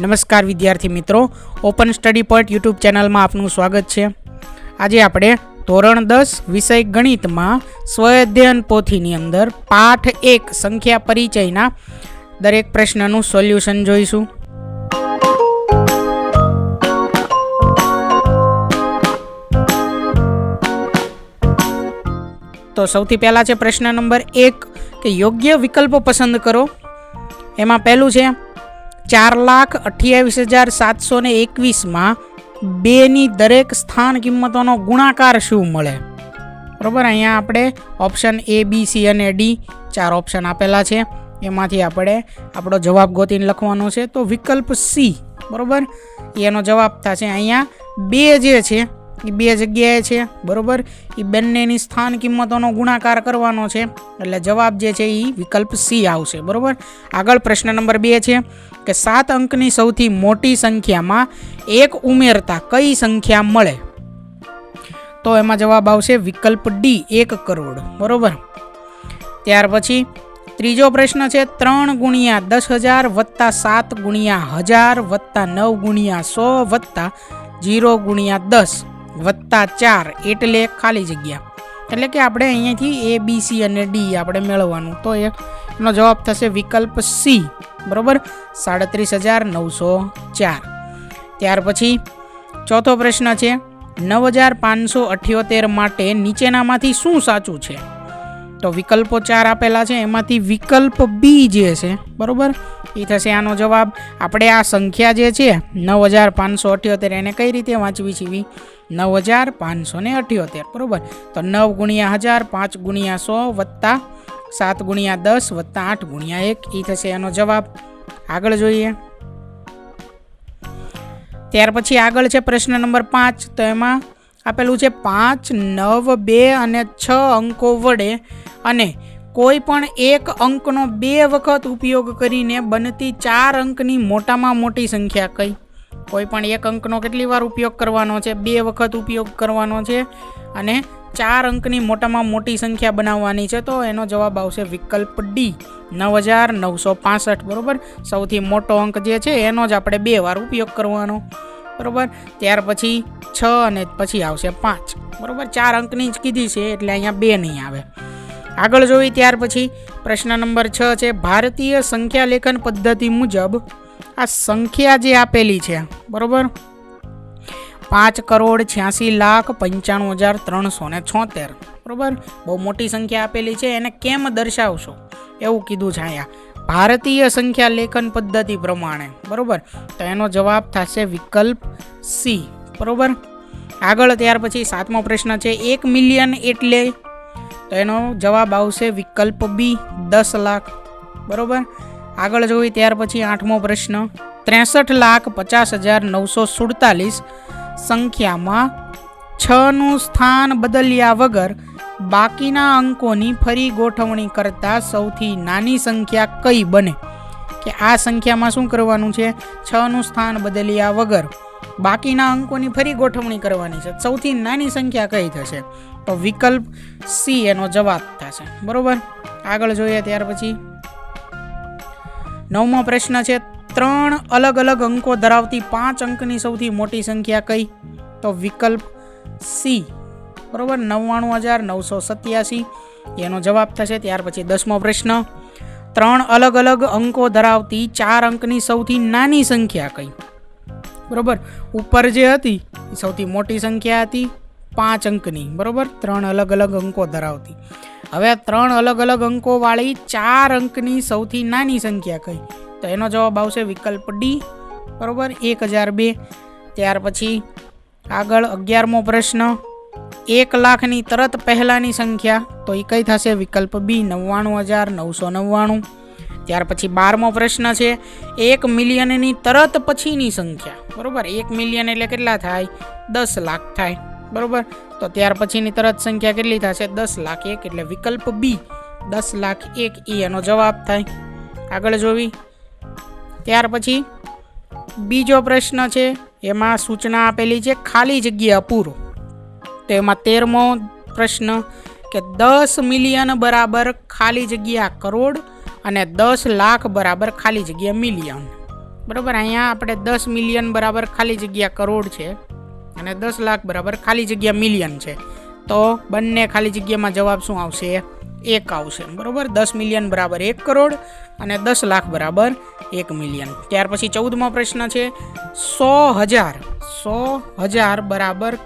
નમસ્કાર વિદ્યાર્થી મિત્રો. ઓપન સ્ટડી પોઈન્ટ યુટ્યુબ ચેનલમાં આપનું સ્વાગત છે. આજે આપણે ધોરણ દસ વિષય ગણિતમાં સ્વઅધ્યયન પોથીની અંદર પાઠ એક સંખ્યા પરિચયના દરેક પ્રશ્નનું સોલ્યુશન જોઈશું. તો સૌથી પહેલાં છે પ્રશ્ન નંબર એક કે યોગ્ય વિકલ્પો પસંદ કરો. એમાં પહેલું છે ચાર લાખ અઠ્યાવીસ હજાર સાતસો ને એકવીસમાં બેની દરેક સ્થાન કિંમતોનો ગુણાકાર શું મળે? બરાબર, અહીંયા આપણે ઓપ્શન એ બી સી અને ડી ચાર ઓપ્શન આપેલા છે. એમાંથી આપણે આપણો જવાબ ગોતીને લખવાનો છે. તો વિકલ્પ સી બરાબર? એનો જવાબ થશે અહીંયા. બે જે છે એ બે જગ્યાએ છે, બરાબર? એ બંનેની સ્થાન કિંમતોનો ગુણાકાર કરવાનો છે, એટલે જવાબ જે છે એ વિકલ્પ સી આવશે, બરાબર? આગળ પ્રશ્ન નંબર બે છે કે સાત અંકની સૌથી મોટી સંખ્યામાં એક ઉમેરતા કઈ સંખ્યા મળે? તો એમાં જવાબ આવશે વિકલ્પ ડી, એક કરોડ, બરાબર? ત્યાર પછી ત્રીજો પ્રશ્ન છે ત્રણ ગુણ્યા દસ હજાર વત્તા સાત ગુણ્યા હજાર વત્તા નવ ગુણ્યા સો વત્તા જીરો ગુણ્યા દસ. વત્તા ચાર એટલે ખાલી જગ્યા. એટલે કે આપણે અહીંયાથી એ બી સી અને ડી આપણે મેળવવાનું. તો એનો જવાબ થશે વિકલ્પ સી બરાબર? સાડત્રીસ હજાર નવસો ચાર. ત્યાર પછી ચોથો પ્રશ્ન છે, નવ હજાર પાંચસો અઠ્યોતેર માટે નીચેનામાંથી શું સાચું છે? તો વિકલ્પો ચાર આપેલા છે, એમાંથી વિકલ્પ બી જે છે, બરાબર? એ થશે આનો જવાબ, આપણે આ સંખ્યા જે છે, નવ હજાર પાંચસો અઠ્યોતેર, એને કઈ રીતે વાંચવી છીએ નવ હજાર પાંચસો ને અઠ્યોતેર, બરાબર? તો નવ ગુણ્યા હજાર પાંચ ગુણ્યા સો વત્તા સાત ગુણ્યા દસ વત્તા આઠ ગુણ્યા એક એ થશે એનો જવાબ. આગળ જોઈએ. ત્યાર પછી આગળ છે પ્રશ્ન નંબર પાંચ. તો એમાં આપેલું છે પાંચ, નવ, બે અને છ અંકો વડે અને કોઈ પણ એક અંકનો બે વખત ઉપયોગ કરીને બનતી ચાર અંકની મોટામાં મોટી સંખ્યા કઈ? કોઈ પણ એક અંકનો કેટલી વાર ઉપયોગ કરવાનો છે? બે વખત ઉપયોગ કરવાનો છે અને ચાર અંકની મોટામાં મોટી સંખ્યા બનાવવાની છે. તો એનો જવાબ આવશે વિકલ્પ ડી, નવ હજાર નવસો પાસઠ. બરાબર? સૌથી મોટો અંક જે છે, એનો જ આપણે બે વાર ઉપયોગ કરવાનો. બરાબર? ત્યાર પછી છ અને પછી આવશે પાંચ. બરાબર? ચાર અંકની જ કીધી છે, એટલે અહીંયા બે નહીં આવે. આગળ જોઈ ત્યાર પછી પ્રશ્ન નંબર છ છે, ભારતીય સંખ્યા લેખન પદ્ધતિ મુજબ આ સંખ્યા જે આપેલી છે, બરાબર? પાંચ કરોડ છ્યાસી લાખ પંચાણું હજાર ત્રણસો ને છોતેર, બરાબર? બહુ મોટી સંખ્યા આપેલી છે, એને કેમ દર્શાવશો? એવું કીધું છે અહીંયા. ભારતીય સંખ્યા લેખન પદ્ધતિ પ્રમાણે, બરાબર? તો એનો જવાબ થશે વિકલ્પ સી, બરાબર? આગળ ત્યાર પછી સાતમો પ્રશ્ન છે, એક મિલિયન એટલે? તો એનો જવાબ આવશે વિકલ્પ બી, દસ લાખ, બરાબર? આગળ જોઈ ત્યાર પછી આઠમો પ્રશ્ન, ત્રેસઠ લાખ પચાસ હજાર નવસો સુડતાલીસ સંખ્યામાં છનું સ્થાન બદલ્યા વગર બાકીના અંકોની ફરી ગોઠવણી કરતાં સૌથી નાની સંખ્યા કઈ બને? કે આ સંખ્યામાં શું કરવાનું છે? છનું સ્થાન બદલ્યા વગર બાકીના અંકોની ફરી ગોઠવણી કરવાની છે. સૌથી નાની સંખ્યા કઈ થશે? તો વિકલ્પ સી એનો જવાબ થશે. બરાબર? આગળ જોઈએ ત્યાર પછી નવમો પ્રશ્ન છે, ત્રણ અલગ અલગ અંકો ધરાવતી પાંચ અંકની સૌથી મોટી સંખ્યા કઈ? તો વિકલ્પ સી, બરોબર, નવ્વાણું હજાર નવસો સત્યાસી. એનો જવાબ થશે ત્યાર પછી દસમો પ્રશ્ન. ત્રણ અલગ અલગ અંકો ધરાવતી ચાર અંકની સૌથી નાની સંખ્યા કઈ? બરોબર, ઉપર જે હતી, એ સૌથી મોટી સંખ્યા હતી પાંચ અંકની, બરોબર? ત્રણ અલગ અલગ અંકો ધરાવતી. હવે ત્રણ અલગ અલગ અંકોવાળી ચાર અંકની સૌથી નાની સંખ્યા કઈ? તો એનો જવાબ આવશે વિકલ્પ ડી બરાબર? એક હજાર બે. ત્યાર પછી આગળ અગિયારમો પ્રશ્ન. એક લાખની તરત પહેલાંની સંખ્યા, તો એ કઈ થશે? વિકલ્પ બી નવ્વાણું હજાર નવસો નવ્વાણું. ત્યાર પછી બારમો પ્રશ્ન છે, એક મિલિયનની તરત પછીની સંખ્યા, બરાબર? એક મિલિયન એટલે કેટલા થાય? દસ લાખ થાય. બરોબર? તો ત્યાર પછીની તરત સંખ્યા કેટલી થશે? દસ લાખ એક, એટલે વિકલ્પ બી દસ લાખ એક એ એનો જવાબ થાય. આગળ જોવી. ત્યાર પછી બીજો પ્રશ્ન છે, એમાં સૂચના આપેલી છે ખાલી જગ્યા પૂરો તો એમાં તેરમો પ્રશ્ન કે દસ મિલિયન બરાબર ખાલી જગ્યા કરોડ અને દસ લાખ બરાબર ખાલી જગ્યા મિલિયન. બરાબર? અહીંયા આપણે દસ મિલિયન બરાબર ખાલી જગ્યા કરોડ છે. અને દસ લાખ બરાબર ખાલી જગ્યા મિલિયન છે. તો બંને ખાલી જગ્યામાં જવાબ શું આવશે? એક આવશે. બરાબર? દસ મિલિયન બરાબર એક કરોડ અને દસ લાખ બરાબર એક મિલિયન ત્યાર પછી ચૌદમો પ્રશ્ન છે, સો હજાર સો હજાર બરાબર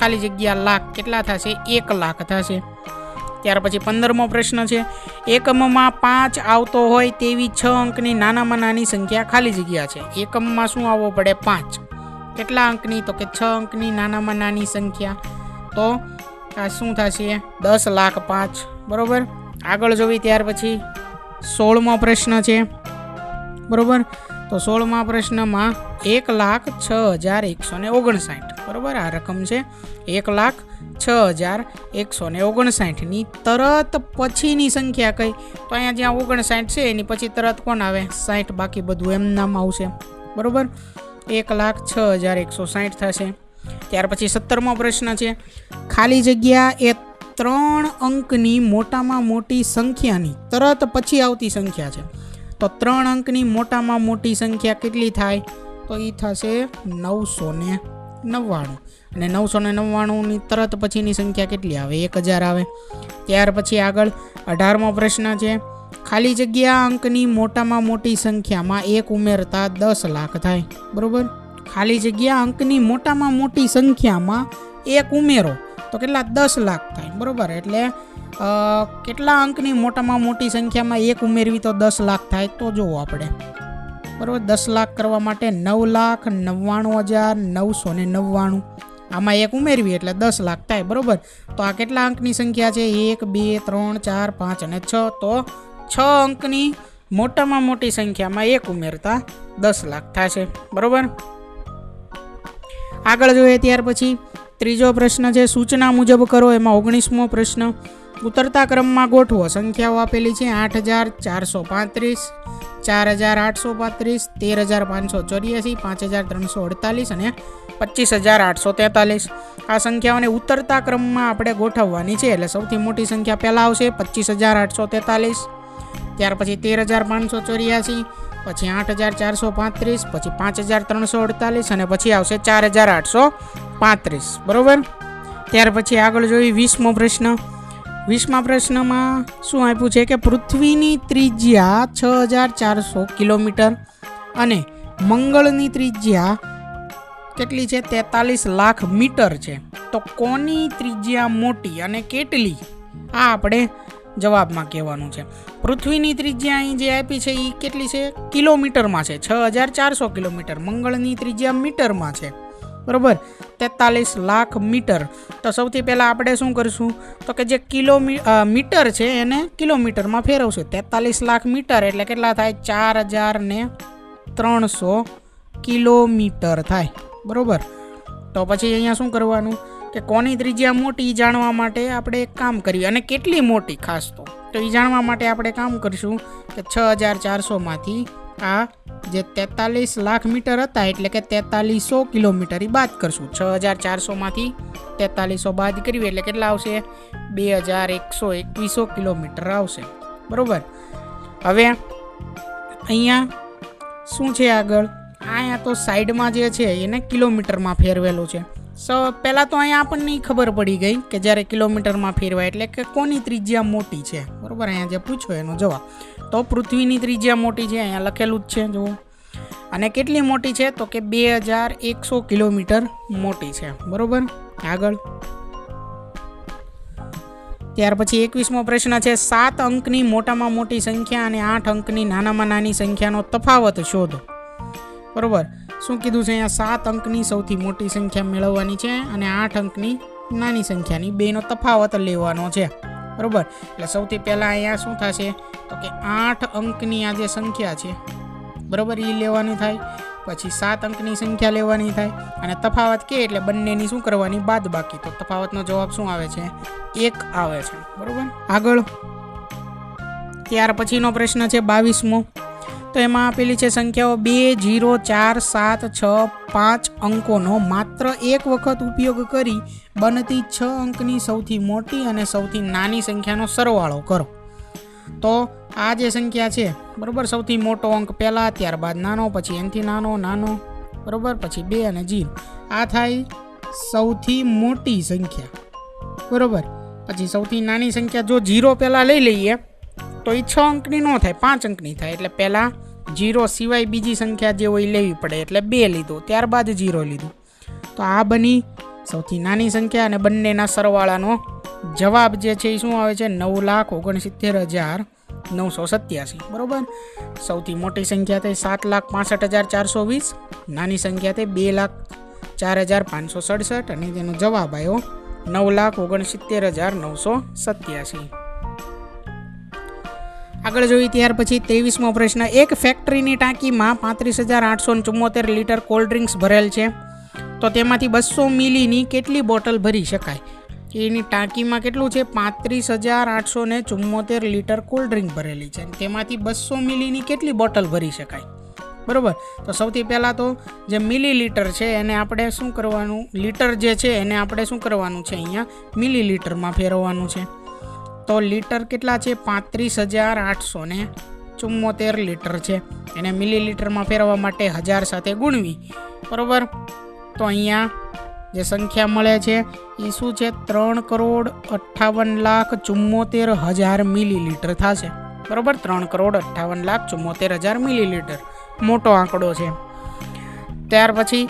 ખાલી જગ્યા લાખ કેટલા થશે? એક લાખ થશે. ત્યાર પછી પંદરમો પ્રશ્ન છે, એકમમાં પાંચ આવતો હોય તેવી છ અંકની નાનામાં નાની સંખ્યા ખાલી જગ્યા છે. એકમમાં શું આવવો પડે? પાંચ. કેટલા અંકની? તો કે છ અંકની, નાનામાં નાની સંખ્યા. તો આ શું થશે? દસ લાખ પાંચ. બરાબર? આગળ જોવી ત્યાર પછી સોળમો પ્રશ્ન છે. બરાબર? તો સોળમા પ્રશ્નમાં એક લાખ છ હજાર એકસો ને ઓગણસાઠ. બરાબર? આ રકમ છે. એક લાખ છ હજાર એકસો ને ઓગણસાઠની તરત પછીની સંખ્યા કઈ? તો અહીંયા જ્યાં ઓગણસાઠ છે, એની પછી તરત કોણ આવે? સાઠ. બાકી બધું એમ નામ આવશે. બરોબર? એક લાખ છ હજાર એકસો સાઠ થશે. ત્યાર પછી સત્તરમો પ્રશ્ન છે, ખાલી જગ્યા એ ત્રણ અંકની મોટામાં મોટી સંખ્યાની, તરત પછી આવતી સંખ્યા છે. તો ત્રણ અંકની મોટામાં મોટી સંખ્યા કેટલી થાય? તો એ થશે નવસો ને નવ્વાણું. અને નવસો ને નવ્વાણુંની તરત પછીની સંખ્યા કેટલી આવે? એક હજાર આવે. ત્યાર પછી આગળ અઢારમો પ્રશ્ન છે ખાલી જગ્યા અંકની મોટામાં મોટી સંખ્યામાં એક ઉમેરતા દસ લાખ થાય. બરોબર? ખાલી જગ્યા અંકની મોટામાં મોટી સંખ્યામાં એક ઉમેરો તો કેટલા દસ લાખ થાય. બરાબર? એટલે કેટલા અંકની મોટામાં મોટી સંખ્યામાં એક ઉમેરવી તો દસ લાખ થાય તો જોવો આપણે. બરાબર? દસ લાખ કરવા માટે નવ લાખ નવ્વાણું હજાર નવસો ને નવ્વાણું. આમાં એક ઉમેરવી એટલે દસ લાખ થાય. બરાબર? તો આ કેટલા અંકની સંખ્યા છે? એક, બે, ત્રણ, ચાર, પાંચ અને છ. તો છ અંકની મોટામાં મોટી સંખ્યામાં એક ઉમેરતા દસ લાખ થશે. બરાબર? આગળ જોઈએ ત્યાર પછી ત્રીજો પ્રશ્ન છે, સૂચના મુજબ કરો. એમાં ઓગણીસમો પ્રશ્ન, ઉતરતા ક્રમમાં ગોઠવો. સંખ્યાઓ આપેલી છે, આઠ હજાર ચારસો પાંત્રીસ, ચાર હજાર આઠસો પાંત્રીસ, તેર હજાર પાંચસો ચોર્યાસી, પાંચ હજાર ત્રણસો અડતાલીસ અને પચીસ હજાર આઠસો તેતાલીસ. આ સંખ્યાઓને ઉતરતા ક્રમમાં આપણે ગોઠવવાની છે, એટલે સૌથી મોટી સંખ્યા પહેલાં આવશે પચીસ હજાર આઠસો તેતાલીસ. ત્યાર પછી તેર હજાર પાંચસો ચોર્યાસી, પછી આઠ હજાર ચારસો પાંત્રીસ, પછી પાંચ હજાર ત્રણસો અડતાલીસ અને પછી આવશે ચાર હજાર આઠસો પાંત્રીસ. બરાબર? ત્યાર પછી આગળ જોઈએ વીસમો પ્રશ્ન. વીસમા પ્રશ્નમાં શું આપ્યું છે કે પૃથ્વીની ત્રિજ્યા છ હજાર ચારસો કિલોમીટર અને મંગળની ત્રિજ્યા કેટલી છે? તેતાલીસ લાખ મીટર છે. તો કોની ત્રિજ્યા મોટી અને કેટલી? આ આપણે જવાબમાં કહેવાનું છે. પૃથ્વીની ત્રિજ્યા અહીં જે આપી છે એ કેટલી છે? કિલોમીટરમાં છે. છ હજાર ચારસો કિલોમીટર. મંગળની ત્રિજ્યા મીટરમાં છે. બરોબર? તેતાલીસ લાખ મીટર. તો સૌથી પહેલાં આપણે શું કરીશું? તો કે જે કિલોમી મીટર છે, એને કિલોમીટરમાં ફેરવશું. તેતાલીસ લાખ મીટર એટલે કેટલા થાય? ચાર હજાર ને ત્રણસો કિલોમીટર થાય. બરોબર? તો પછી અહીંયા શું કરવાનું? કે કોની ત્રિજ્યા મોટી જાણવા માટે આપણે એક કામ કરીએ. અને કેટલી મોટી ખાસ તો? તો એ જાણવા માટે આપણે કામ કરીશું કે છ હજાર ચારસોમાંથી આ જે તેતાલીસ લાખ મીટર હતા, એટલે કે તેતાલીસો કિલોમીટર એ બાદ કરશું. છ હજાર ચારસોમાંથી તેતાલીસો બાદ કરવી એટલે કેટલા આવશે? બે હજાર એકસો એકવીસો કિલોમીટર આવશે. બરાબર? હવે અહીંયા શું છે આગળ? અહીંયા તો સાઈડમાં જે છે એને કિલોમીટરમાં ફેરવેલું છે. સો પહેલાં તો અહીંયા આપણને ખબર પડી ગઈ કે જ્યારે કિલોમીટરમાં ફેરવાય એટલે કે કોની ત્રિજ્યા મોટી છે? બરાબર? અહીંયા જે પૂછો એનો જવાબ. તો પૃથ્વીની ત્રિજ્યા મોટી છે, અહીંયા લખેલું જ છે, જુઓ. અને કેટલી મોટી છે? તો કે બે હજાર એકસો કિલોમીટર મોટી છે. બરાબર? આગળ. ત્યાર પછી એકવીસમો પ્રશ્ન છે, સાત અંકની મોટામાં મોટી સંખ્યા અને આઠ અંકની નાનામાં નાની સંખ્યાનો તફાવત શોધો. બરોબર? શું કીધું છે અહીંયા? સાત અંકની સૌથી મોટી સંખ્યા મેળવવાની છે અને આઠ અંકની નાની સંખ્યાની બેનો તફાવત લેવાનો છે. બરાબર? એટલે સૌથી પહેલાં અહીંયા શું થશે? તો કે આઠ અંકની આ જે સંખ્યા છે, બરાબર એ લેવાની થાય. પછી સાત અંકની સંખ્યા લેવાની થાય. અને તફાવત કે એટલે બંનેની શું કરવાની? બાદ બાકી. તો તફાવતનો જવાબ શું આવે છે? એક આવે છે. બરાબર? આગળ. ત્યાર પછીનો પ્રશ્ન છે બાવીસમો. તો એમાં આપેલી છે સંખ્યાઓ બે, જીરો, ચાર, સાત, છ, પાંચ અંકોનો માત્ર એક વખત ઉપયોગ કરી બનતી છ અંકની સૌથી મોટી અને સૌથી નાની સંખ્યાનો સરવાળો કરો. તો આ જે સંખ્યા છે, બરાબર, સૌથી મોટો અંક પહેલાં, ત્યારબાદ નાનો, પછી એનથી નાનો નાનો, બરાબર, પછી બે અને જીરો. આ થાય સૌથી મોટી સંખ્યા, બરાબર. પછી સૌથી નાની સંખ્યા જો જીરો પહેલાં લઈ લઈએ તો એ છ અંકની ન થાય, પાંચ અંકની થાય. એટલે પહેલાં જીરો સિવાય બીજી સંખ્યા જે હોય લેવી પડે. એટલે બે લીધો, ત્યારબાદ જીરો લીધું. તો આ બની સૌથી નાની સંખ્યા અને બંનેના સરવાળાનો જવાબ જે છે એ શું આવે છે? નવ લાખ ઓગણસિત્તેર હજાર નવસો સત્યાસી. બરાબર? સૌથી મોટી સંખ્યા થઈ સાત લાખ પાસઠ હજાર ચારસો વીસ. નાની સંખ્યા થઈ બે લાખ ચાર હજાર પાંચસો સડસઠ. અને તેનો જવાબ આવ્યો નવ લાખ ઓગણસિત્તેર હજાર નવસો સત્યાસી. આગળ જોઈએ ત્યાર પછી ત્રેવીસમો પ્રશ્ન, એક ફેક્ટરીની ટાંકીમાં પાંત્રીસ હજાર આઠસો ચુમ્મોતેર લીટર કોલ્ડ ડ્રિંક્સ ભરેલ છે. તો તેમાંથી બસો મિલીની કેટલી બોટલ ભરી શકાય? એની ટાંકીમાં કેટલું છે? પાંત્રીસ હજાર આઠસો ને ચુમ્મોતેર લીટર કોલ્ડ ડ્રિંક ભરેલી છે. તેમાંથી બસો મિલીની કેટલી બોટલ ભરી શકાય? બરાબર? તો સૌથી પહેલાં તો જે મિલી લીટર છે, એને આપણે શું કરવાનું? લીટર જે છે, એને આપણે શું કરવાનું છે અહીંયા? મિલી લીટરમાં ફેરવવાનું છે. તો લીટર કેટલા છે? પાંત્રીસ હજાર આઠસો ને ચુમ્મોતેર લીટર છે. એને મિલી લીટરમાં ફેરવવા માટે હજાર સાથે ગુણવી. બરાબર? તો અહીંયા જે સંખ્યા મળે છે એ શું છે? ત્રણ કરોડ અઠ્ઠાવન લાખ ચુમ્મોતેર હજાર મિલી લીટર થશે. બરાબર? ત્રણ કરોડ અઠ્ઠાવન લાખ ચુમ્મોતેર હજાર મિલી લીટર મોટો આંકડો છે. ત્યાર પછી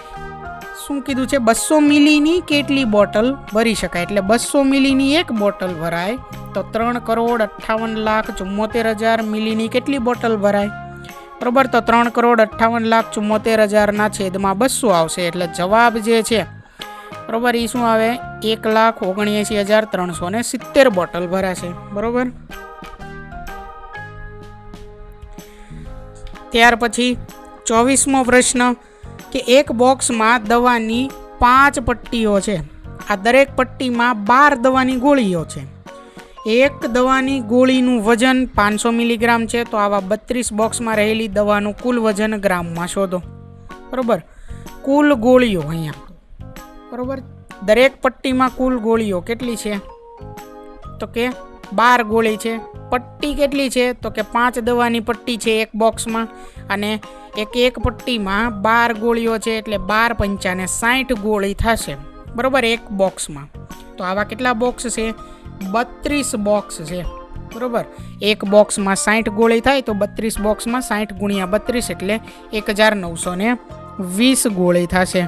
શું કીધું છે? બસો મિલીની કેટલી બોટલ ભરી શકાય? એટલે બસો મિલીની એક બોટલ ભરાય તો ત્રણ કરોડ અઠ્ઠાવન લાખ ચુમ્મોતેર હજાર મિલીની કેટલી બોટલ ભરાય? બરોબર, તો ત્રણ કરોડ અઠ્ઠાવન લાખ ચુમ્મોતેર હજારના છેદમાં બસો આવશે. એટલે જવાબ જે છે, બરોબર એ શું આવે? એક લાખ ઓગણએંસી હજાર ત્રણસો ને સિત્તેર બોટલ ભરાશે. બરોબર? ત્યાર પછી ચોવીસમો પ્રશ્ન. કે એક બોક્સમાં દવાની પાંચ પટ્ટીઓ છે. આ દરેક પટ્ટીમાં બાર દવાની ગોળીઓ છે. એક દવાની ગોળીનું વજન પાંચસો મિલીગ્રામ છે, તો આવા બત્રીસ બોક્સમાં રહેલી દવાનું કુલ વજન ગ્રામમાં શોધો. બરાબર? કુલ ગોળીઓ અહીંયા. બરાબર? દરેક પટ્ટીમાં કુલ ગોળીઓ કેટલી છે? તો કે બાર ગોળી છે, પટ્ટી કેટલી છે? તો કે પાંચ દવાની પટ્ટી છે એક બોક્સમાં અને એક એક પટ્ટીમાં બાર ગોળીઓ છે એટલે બાર પંચાને સાઠ ગોળી થશે. બરોબર? એક બોક્સમાં. તો આવા કેટલા બોક્સ છે? બત્રીસ બોક્સ છે. બરાબર? એક બોક્સમાં સાઠ ગોળી થાય તો બત્રીસ બોક્સમાં સાઠ ગુણ્યા બત્રીસ એટલે એક હજાર નવસો ને વીસ ગોળી થશે.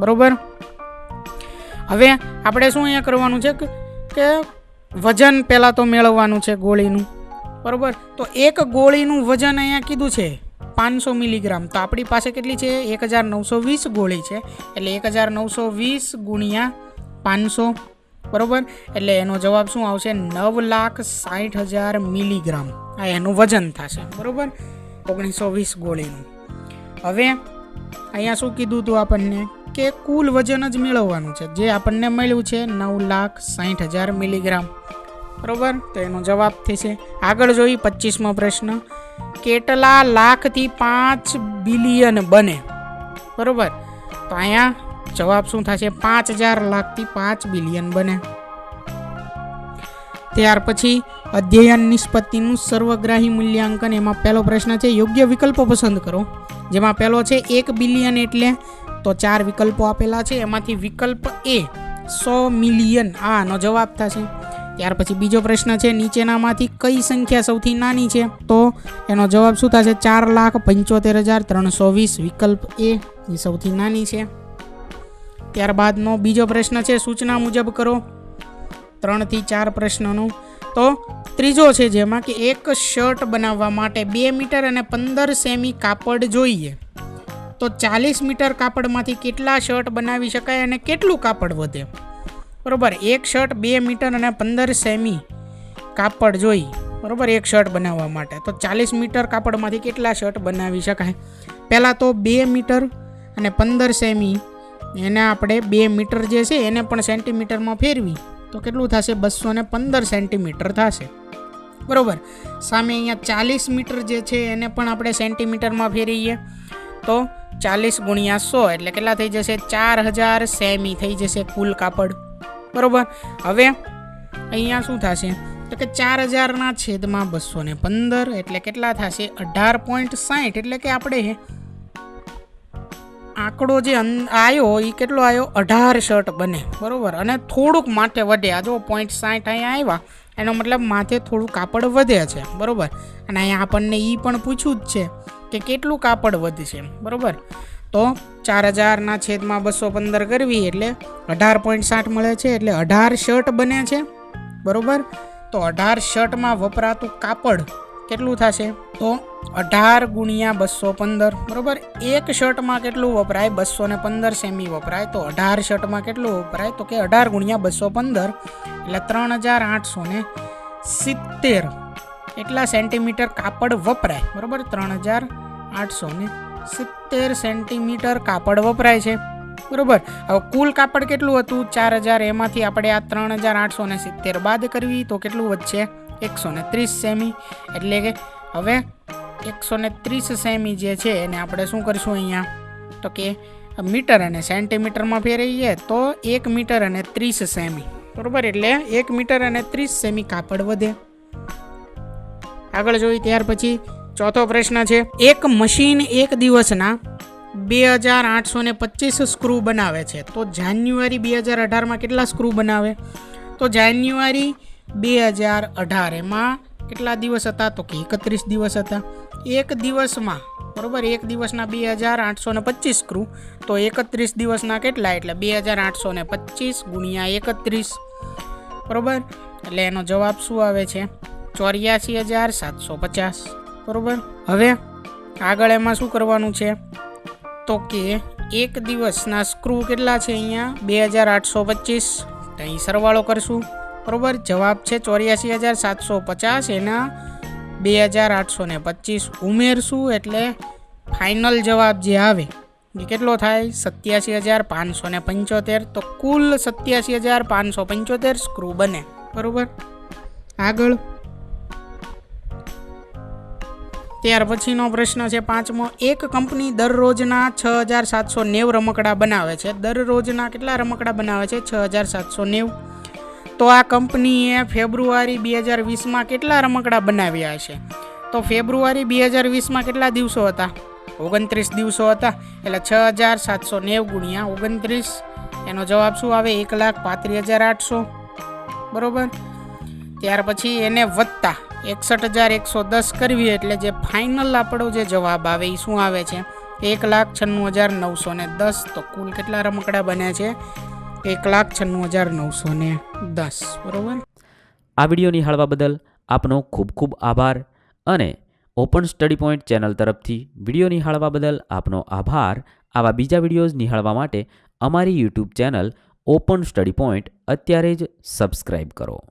બરોબર? હવે આપણે શું અહીંયા કરવાનું છે કે- વજન પહેલાં તો મેળવવાનું છે ગોળીનું. બરાબર? તો એક ગોળીનું વજન અહીંયા કીધું છે પાંચસો મિલીગ્રામ. તો આપણી પાસે કેટલી છે? એક હજાર નવસો વીસ ગોળી છે. એટલે એક હજાર નવસો વીસ ગુણ્યા પાંચસો. બરાબર? એટલે એનો જવાબ શું આવશે? નવ લાખ સાઠ હજાર મિલીગ્રામ. આ એનું વજન થશે. બરાબર? ઓગણીસો વીસ ગોળીનું. હવે અહીંયા શું કીધું હતું આપણને? કે કુલ વજન જ મેળવવાનું છે. જે આપણને મળ્યું છે નવ લાખ સાઠ હજાર મિલીગ્રામ. બરોબર? તો એનો જવાબ થશે. આગળ જોઈ પચીસમો પ્રશ્ન. કેટલા લાખથી પાંચ બિલિયન બને? બરોબર? તો અહીંયા જવાબ શું થશે? પાંચ હજાર લાખથી પાંચ બિલિયન બને. ત્યાર પછી અધ્યયન નિષ્પત્તિનું સર્વગ્રાહી મૂલ્યાંકન. એમાં પહેલો પ્રશ્ન છે, યોગ્ય વિકલ્પો પસંદ કરો. જેમાં પહેલો છે, એક બિલિયન એટલે તો ચાર વિકલ્પો આપેલા છે. એમાંથી વિકલ્પ એ સો મિલિયન. આનો જવાબ થશે. ત્યાર પછી બીજો પ્રશ્ન છે, નીચેનામાંથી કઈ સંખ્યા સૌથી નાની છે? તો એનો જવાબ શું થશે? ચાર લાખ પંચોતેર હજાર ત્રણસો વીસ. વિકલ્પ એ સૌથી નાની છે. ત્યારબાદનો બીજો પ્રશ્ન છે, સૂચના મુજબ કરો. ત્રણથી ચાર પ્રશ્નનો. તો ત્રીજો છે જેમાં કે એક શર્ટ બનાવવા માટે બે મીટર અને પંદર સેમી કાપડ જોઈએ. તો ચાલીસ મીટર કાપડમાંથી કેટલા શર્ટ બનાવી શકાય અને કેટલું કાપડ વધે? બરાબર, એક શર્ટ બે મીટર અને પંદર સેમી કાપડ જોઈ, બરાબર, એક શર્ટ બનાવવા માટે. તો ચાલીસ મીટર કાપડમાંથી કેટલા શર્ટ બનાવી શકાય? પહેલાં તો બે મીટર અને પંદર સેમી, એને આપણે બે મીટર જે છે એને પણ સેન્ટીમીટરમાં ફેરવી, તો કેટલું થશે? બસો ને પંદર સેન્ટીમીટર થશે. બરાબર, સામે અહીંયા ચાલીસ મીટર જે છે એને પણ આપણે સેન્ટીમીટરમાં ફેરવીએ. તો ચાલીસ ગુણ્યા સો એટલે કેટલા થઈ જશે? ચાર હજાર સેમી થઈ જશે કુલ કાપડ. બરોબર? હવે અહીંયા શું થશે? તો કે ચાર હજારના છેદમાં બસો ને પંદર એટલે કેટલા થશે? અઢાર પોઈન્ટ સાહીઠ એટલે કે આપણે આંકડો જે આવ્યો એ કેટલો આવ્યો અઢાર શર્ટ બને. બરોબર? અને થોડુંક માથે વધે. આ જો પોઈન્ટ સાહીઠ અહીંયા આવ્યા, એનો મતલબ માથે થોડું કાપડ વધે છે. બરોબર? અને અહીંયા આપણને એ પણ પૂછ્યું જ છે. કે કેટલું કાપડ વધશે બરાબર? તો ચાર હજારના છેદમાં બસો પંદર કરવી એટલે અઢાર પોઈન્ટ સાઠ મળે છે એટલે અઢાર શર્ટ બને છે, બરાબર? તો અઢાર શર્ટમાં વપરાતું કાપડ કેટલું થશે? તો અઢાર ગુણ્યા બસો પંદર, બરાબર? એક શર્ટમાં કેટલું વપરાય? બસો ને પંદર સેમી વપરાય. તો અઢાર શર્ટમાં કેટલું વપરાય? તો કે અઢાર ગુણ્યા બસો પંદર એટલે ત્રણ હજાર આઠસો ને સિત્તેર. એટલા સેન્ટીમીટર કાપડ વપરાય, બરાબર? ત્રણ હજાર આઠસો ને સિત્તેર સેન્ટીમીટર કાપડ વપરાય છે, બરાબર? હવે કુલ કાપડ કેટલું હતું? ચાર હજાર, એમાંથી આપણે આ ત્રણ હજાર આઠસો ને સિત્તેર બાદ કરવી, તો કેટલું વધશે? એકસો ને ત્રીસ સેમી. એટલે કે હવે એકસો ને ત્રીસ સેમી જે છે, એને આપણે શું કરીશું અહીંયા? તો કે મીટર અને સેન્ટીમીટરમાં ફેરવીએ, તો એક મીટર અને ત્રીસ સેમી, બરાબર? એટલે એક મીટર અને ત્રીસ સેમી કાપડ વધે. આગળ જોઈ ત્યાર પછી ચોથો પ્રશ્ન છે, એક મશીન એક દિવસના બે હજાર આઠસો ને પચીસ સ્ક્રૂ બનાવે છે. તો જાન્યુઆરી બે હજાર અઢારમાં કેટલા સ્ક્રૂ બનાવે? તો જાન્યુઆરી બે હજાર અઢાર એમાં કેટલા દિવસ હતા? તો કે એકત્રીસ દિવસ હતા. એક દિવસમાં, બરાબર, એક દિવસના બે હજાર આઠસો ને પચીસ સ્ક્રૂ. તો એકત્રીસ દિવસના કેટલા? એટલે બે હજાર આઠસો ને પચીસ ગુણ્યા એકત્રીસ. બરાબર? એટલે એનો જવાબ શું આવે છે? ચોર્યાસી હજાર સાતસો પચાસ. બરાબર? હવે આગળ એમાં શું કરવાનું છે? તો કે એક દિવસના સ્ક્રૂ કેટલા છે અહીંયા? બે હજાર આઠસો પચીસ. અહીં સરવાળો કરશું. બરાબર? જવાબ છે ચોર્યાસી હજાર સાતસો પચાસ. એના બે હજાર આઠસો ને પચીસ ઉમેરશું એટલે ફાઇનલ જવાબ જે આવે એ કેટલો થાય? સત્યાસી હજાર પાંચસો ને પંચોતેર. તો કુલ સત્યાસી હજાર પાંચસો પંચોતેર સ્ક્રૂ બને. બરોબર? આગળ ત્યાર પછીનો પ્રશ્ન છે, પાંચમો, એક કંપની દરરોજના છ હજાર સાતસો નેવ રમકડા બનાવે છે. દરરોજના કેટલા રમકડા બનાવે છે? છ હજાર સાતસો નેવ. તો આ કંપનીએ ફેબ્રુઆરી બે હજાર વીસમાં કેટલા રમકડા બનાવ્યા છે? તો ફેબ્રુઆરી બે હજાર વીસમાં કેટલા દિવસો હતા? ઓગણત્રીસ દિવસો હતા. એટલે છ હજાર સાતસો નેવ ગુણ્યા ઓગણત્રીસ. એનો જવાબ શું આવે? એક લાખ પાંત્રીસ હજાર આઠસો. બરાબર? ત્યાર પછી એને વત્તા એકસઠ હજાર એકસો દસ કરવી એટલે જે ફાઇનલ આપણો જે જવાબ આવે એ શું આવે છે? એક લાખ છન્નું હજાર નવસો ને દસ. તો કુલ કેટલા રમકડા બને છે? એક લાખ છન્નું હજાર નવસો ને દસ. બરોબર? આ વીડિયો નિહાળવા બદલ આપનો ખૂબ ખૂબ આભાર અને ઓપન સ્ટડી પોઈન્ટ ચેનલ તરફથી વીડિયો નિહાળવા બદલ આપનો આભાર. આવા બીજા વિડીયોઝ નિહાળવા માટે અમારી YouTube channel open study point અત્યારે જ સબસ્ક્રાઇબ કરો.